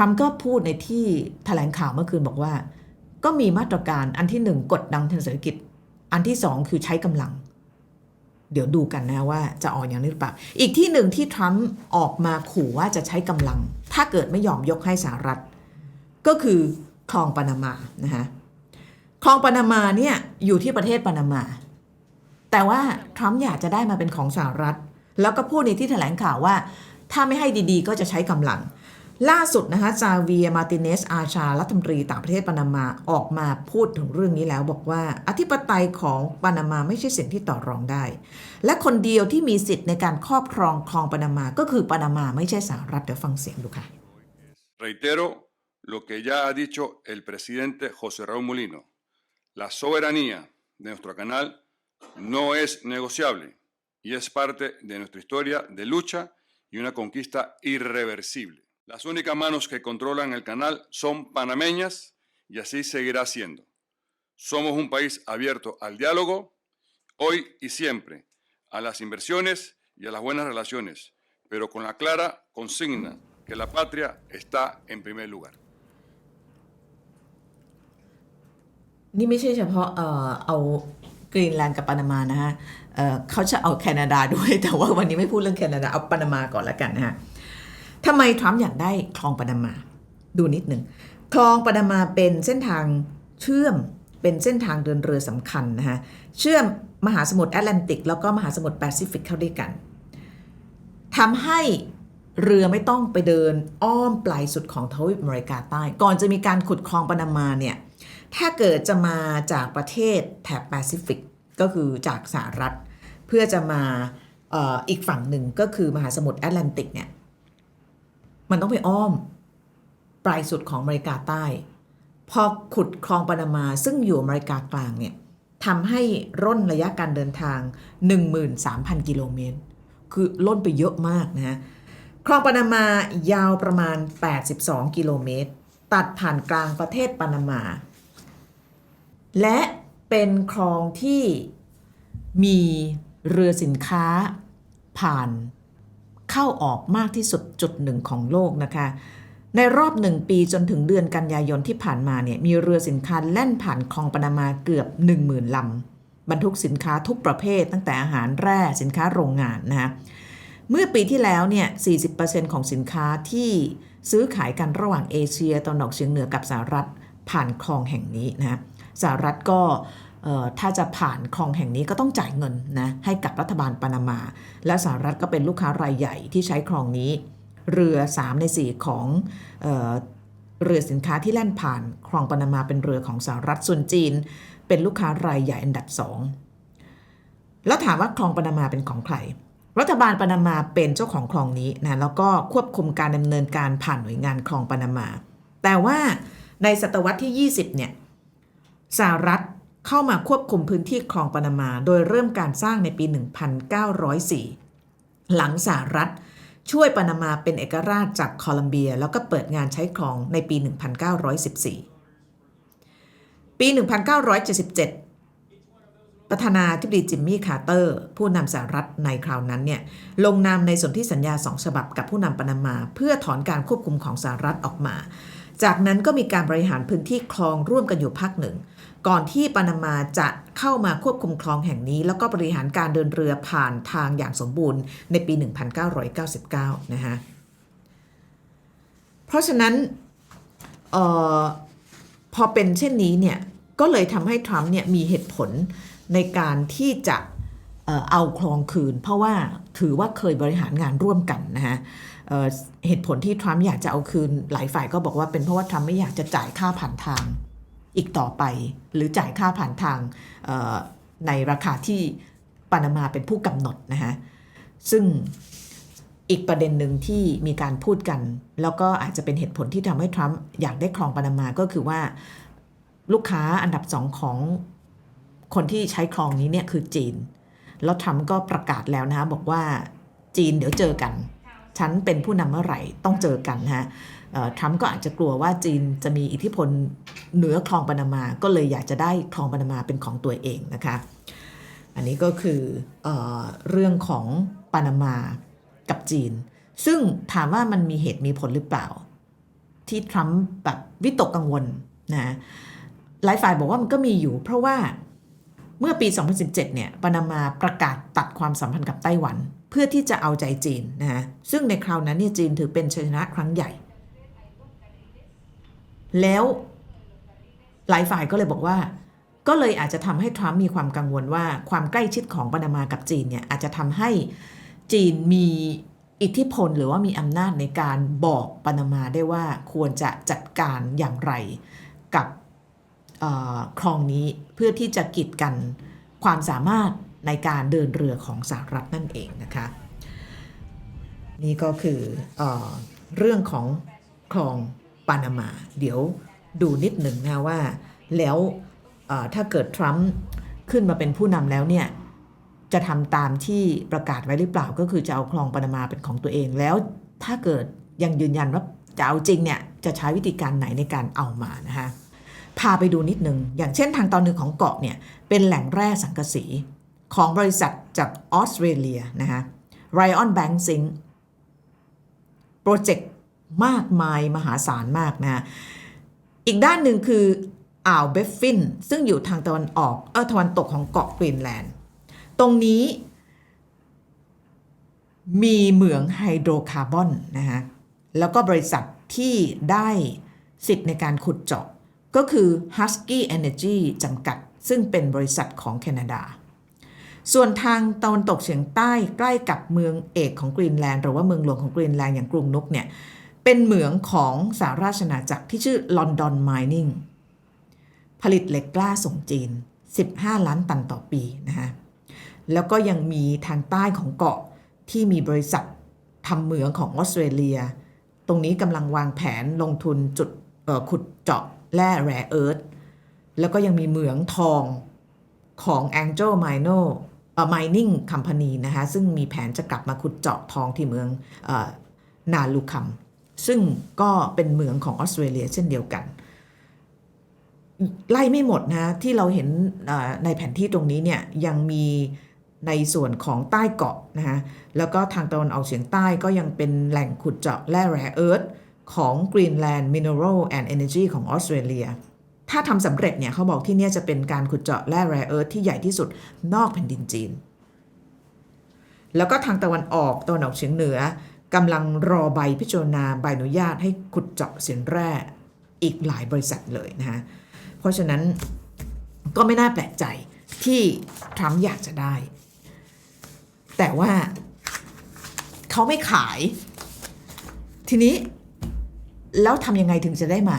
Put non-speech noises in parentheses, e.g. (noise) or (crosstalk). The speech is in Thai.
รัมป์ก็พูดในที่แถลงข่าวเมื่อคืนบอกว่า ก็มีมาตรการอันที่หนึ่งกดดันทางเศรษฐกิจ อันที่สองคือใช้กำลัง เดี๋ยวดูกันนะว่าจะออกอย่างนี้หรือเปล่า อีกที่หนึ่งที่ทรัมป์ออกมาขู่ว่าจะใช้กำลัง ถ้าเกิดไม่ยอมยกให้สหรัฐ ก็คือคลองปานามานะคะคลองปานามาเนี่ยอยู่ที่ประเทศปานามา แต่ว่าทรัมป์อยากจะได้มาเป็นของสหรัฐ แล้วก็พูดในที่แถลงข่าวว่า ถ้าไม่ให้ดีๆ ก็จะใช้กำลัง ล่าสุดนะคะซาเวียมาติเนสอาชารัฐมนตรีต่างประเทศปานามาออกมาพูดถึงเรื่องนี้แล้วบอกว่าอธิปไตยของปานามาไม่ใช่สิ่งที่ต่อรองได้ และคนเดียวที่มีสิทธิ์ในการครอบครองคลองปานามาก็คือปานามาไม่ใช่สหรัฐเดี๋ยวฟังเสียงดูค่ะ Reitero lo que ya ha dicho el presidente José Raúl Molino. La soberanía de nuestro canal no es negociable y es parte de nuestra historia de lucha y una conquista irreversible. Las únicas manos que controlan el canal son panameñas y así seguirá siendo. Somos un país abierto al diálogo hoy y siempre, a las inversiones y a las buenas relaciones, pero con la clara consigna que la patria está en primer lugar. นี่ไม่ใช่เฉพาะเอ่อเอากรีนแลนด์กับปานามานะฮะเอ่อเขาจะเอาแคนาดาด้วย แต่ว่าวันนี้ไม่พูดเรื่องแคนาดา เอาปานามาก่อนแล้วกันนะฮะ (laughs) ทำไมทรัมป์อยากได้คลองปานามา ดูนิดหนึ่งคลองปานามาเป็นเส้นทางเชื่อมเป็นเส้นทางเดินเรือสำคัญนะฮะเชื่อมมหาสมุทรแอตแลนติก แล้วก็มหาสมุทรแปซิฟิกเข้าด้วยกันทำให้เรือไม่ต้องไปเดินอ้อมปลายสุดของทวีปอเมริกาใต้ ก่อนจะมีการขุดคลองปานามาเนี่ยถ้าเกิดจะมาจากประเทศแถบแปซิฟิกก็คือจากสหรัฐ เพื่อจะมาออีกฝั่งหนึ่งก็คือมหาสมุทรแอตแลนติกเนี่ย มันต้องไปอ้อม ปลายสุดของอเมริกาใต้ พอขุดคลองปานามาซึ่งอยู่อเมริกากลางเนี่ยทำให้ร่นระยะการเดินทาง 13,000 กิโลเมตร คือล่นไปเยอะมากนะฮะคลองปานามายาวประมาณ 82 กิโลเมตร ตัดผ่านกลางประเทศปานามา และเป็นคลองที่มีเรือสินค้าผ่าน เข้าออกมากที่สุดจุดหนึ่งของโลกนะคะ ในรอบหนึ่งปีจนถึงเดือนกันยายนที่ผ่านมาเนี่ยมีเรือสินค้าแล่นผ่านคลองปนามาเกือบ 10,000ลำบรรทุกสินค้าทุกประเภท ตั้งแต่อาหารแร่สินค้าโรงงานนะคะเมื่อปีที่แล้วเนี่ย 40%ของสินค้าที่ซื้อขายกันระหว่างเอเชียตะวันออกเฉียงเหนือกับสหรัฐผ่านคลองแห่งนี้นะสหรัฐก็ ถ้าจะผ่านคลองแห่งนี้ก็ต้องจ่ายเงินนะให้กับรัฐบาลปานามา และสหรัฐก็เป็นลูกค้ารายใหญ่ที่ใช้คลองนี้ เรือ 3 ใน 4 ของเออเรือสินค้าที่แล่นผ่านคลองปานามาเป็นเรือของสหรัฐส่วนจีน เป็นลูกค้ารายใหญ่อันดับ 2 แล้วถามว่าคลองปานามาเป็นของใคร รัฐบาลปานามาเป็นเจ้าของคลองนี้นะแล้วก็ควบคุมการดำเนินการผ่านหน่วยงานคลองปานามา แต่ว่าในศตวรรษที่ 20เนี่ยสหรัฐ เข้ามาควบคุมพื้นที่คลองปานามา โดยเริ่มการสร้างในปี 1904 หลังสหรัฐ ช่วยปานามาเป็นเอกราชจากโคลัมเบีย แล้วก็เปิดงานใช้คลองในปี 1914 ปี 1977 ประธานาธิบดีจิมมี่คาร์เตอร์ ผู้นำสหรัฐในคราวนั้นเนี่ยลงนามในสนธิสัญญาสองฉบับกับผู้นำปานามา เพื่อถอนการควบคุมของสหรัฐออกมา จากนั้นก็มีการบริหารพื้นที่คลองร่วมกันอยู่พักหนึ่ง ก่อนที่ปานามาจะเข้ามาควบคุมคลองแห่งนี้ แล้วก็บริหารการเดินเรือผ่านทางอย่างสมบูรณ์ในปี 1999 นะฮะเพราะฉะนั้นออพอเป็นเช่นนี้เนี่ยก็เลยทำให้ทรัมป์เนี่ยมีเหตุผลในการที่จะเอาคลองคืน เพราะว่าถือว่าเคยบริหารงานร่วมกันนะฮะ เหตุผลที่ทรัมป์อยากจะเอาคืนหลายฝ่ายก็บอกว่าเป็นเพราะว่าทรัมป์ไม่อยากจะจ่ายค่าผ่านทางอีกต่อไป หรือจ่ายค่าผ่านทางในราคาที่ปานามาเป็นผู้กำหนดนะฮะซึ่งอีกประเด็นหนึ่งที่มีการพูดกัน แล้วก็อาจจะเป็นเหตุผลที่ทำให้ทรัมป์อยากได้คลองปานามาก็คือว่าลูกค้าอันดับสองของคนที่ใช้คลองนี้เนี่ยคือจีน แล้วทรัมป์ก็ประกาศแล้วนะบอกว่าจีนเดี๋ยวเจอกัน ฉันเป็นผู้นำเมื่อไหร่ต้องเจอกันฮะทรัมป์ก็อาจจะกลัวว่าจีนจะมีอิทธิพลเหนือคลองปานามา ก็เลยอยากจะได้คลองปานามาเป็นของตัวเองนะคะ อันนี้ก็คือเออเรื่องของปานามากับจีน ซึ่งถามว่ามันมีเหตุมีผลหรือเปล่า ที่ทรัมป์แบบวิตกกังวลนะหลายฝ่ายบอกว่ามันก็มีอยู่ เพราะว่าเมื่อปี 2017 เนี่ยปานามาประกาศตัดความสัมพันธ์กับไต้หวัน เพื่อที่จะเอาใจจีนนะฮะซึ่งในคราวนั้นเนี่ยจีนถือเป็นชัยชนะครั้งใหญ่ แล้วหลายฝ่ายก็เลยบอกว่า ก็เลยอาจจะทำให้ทรัมป์มีความกังวลว่าความใกล้ชิดของปานามากับจีนเนี่ยอาจจะทำให้จีนมีอิทธิพลหรือว่ามีอำนาจในการบอกปานามาได้ว่าควรจะจัดการอย่างไรกับคลองนี้เพื่อที่จะกีดกันความสามารถ ในการเดินเรือของสหรัฐนั่นเองนะคะนี่ก็คือเออเรื่องของคลองปานามา เดี๋ยวดูนิดหนึ่งนะว่าแล้วถ้าเกิดทรัมป์ขึ้นมาเป็นผู้นำแล้วเนี่ยจะทำตามที่ประกาศไว้หรือเปล่าก็คือจะเอาคลองปานามาเป็นของตัวเองแล้วถ้าเกิดยังยืนยันว่าจะเอาจริงเนี่ยจะใช้วิธีการไหนในการเอามานะคะพาไปดูนิดหนึ่งอย่างเช่นทางตอนหนึ่งของเกาะเนี่ยเป็นแหล่งแร่สังกะสี ของบริษัทจากออสเตรเลียนะคะ Ryan Bank Zinc โปรเจกต์มากมายมหาศาลมากนะอีกด้านหนึ่งคืออ่าวเบฟฟิน ซึ่งอยู่ทางตะวันออกเออตะวันตกของเกาะกรีนแลนด์ ตรงนี้ มีเหมืองไฮโดรคาร์บอนนะฮะแล้วก็บริษัทที่ได้สิทธิ์ในการขุดเจาะก็คือ Husky Energy จำกัด ซึ่งเป็นบริษัทของแคนาดา ส่วนทางตะวันตกเฉียงใต้ใกล้กับเมืองเอกของกรีนแลนด์หรือว่าเมืองหลวงของกรีนแลนด์อย่างกรุงนุกเนี่ยเป็นเหมืองของสหราชอาจักรที่ชื่อลอนดอนไมนิงผลิตเหล็กกล้าส่งจีน 15 ล้านตันต่อปีนะฮะแล้วก็ยังมีทางใต้ของเกาะที่มีบริษัททำเหมืองของออสเตรเลีย ตรงนี้กำลังวางแผนลงทุนจุดขุดเจาะแร่แร่เอิร์ธแล้วก็ยังมีเหมืองทองของ Angel Mino Mining Company นะคะซึ่งมีแผนจะกลับมาขุดเจาะทองที่เมืองอนาลูคัม ซึ่งก็เป็นเหมืองของออสเตรเลียเช่นเดียวกัน ไล่ไม่หมดนะที่เราเห็นในแผนที่ตรงนี้เนี่ยยังมีในส่วนของใต้เกาะนะฮะแล้วก็ทางตะวันออกเฉียงใต้ก็ยังเป็นแหล่งขุดเจาะแร่แร่เอิร์ธของ Greenland Mineral and Energy ของออสเตรเลีย ถ้าทำสำเร็จเนี่ยเขาบอกที่นี่จะเป็นการขุดเจาะแร่แร่เอิร์ธที่ใหญ่ที่สุดนอกแผ่นดินจีน แล้วก็ทางตะวันออกตะวันออกเฉียงเหนือกำลังรอใบพิจารณาใบอนุญาตให้ขุดเจาะเสียนแร่อีกหลายบริษัทเลยนะฮะเพราะฉะนั้นก็ไม่น่าแปลกใจที่ทรัมป์อยากจะได้ แต่ว่าเขาไม่ขาย ทีนี้แล้วทำยังไงถึงจะได้มา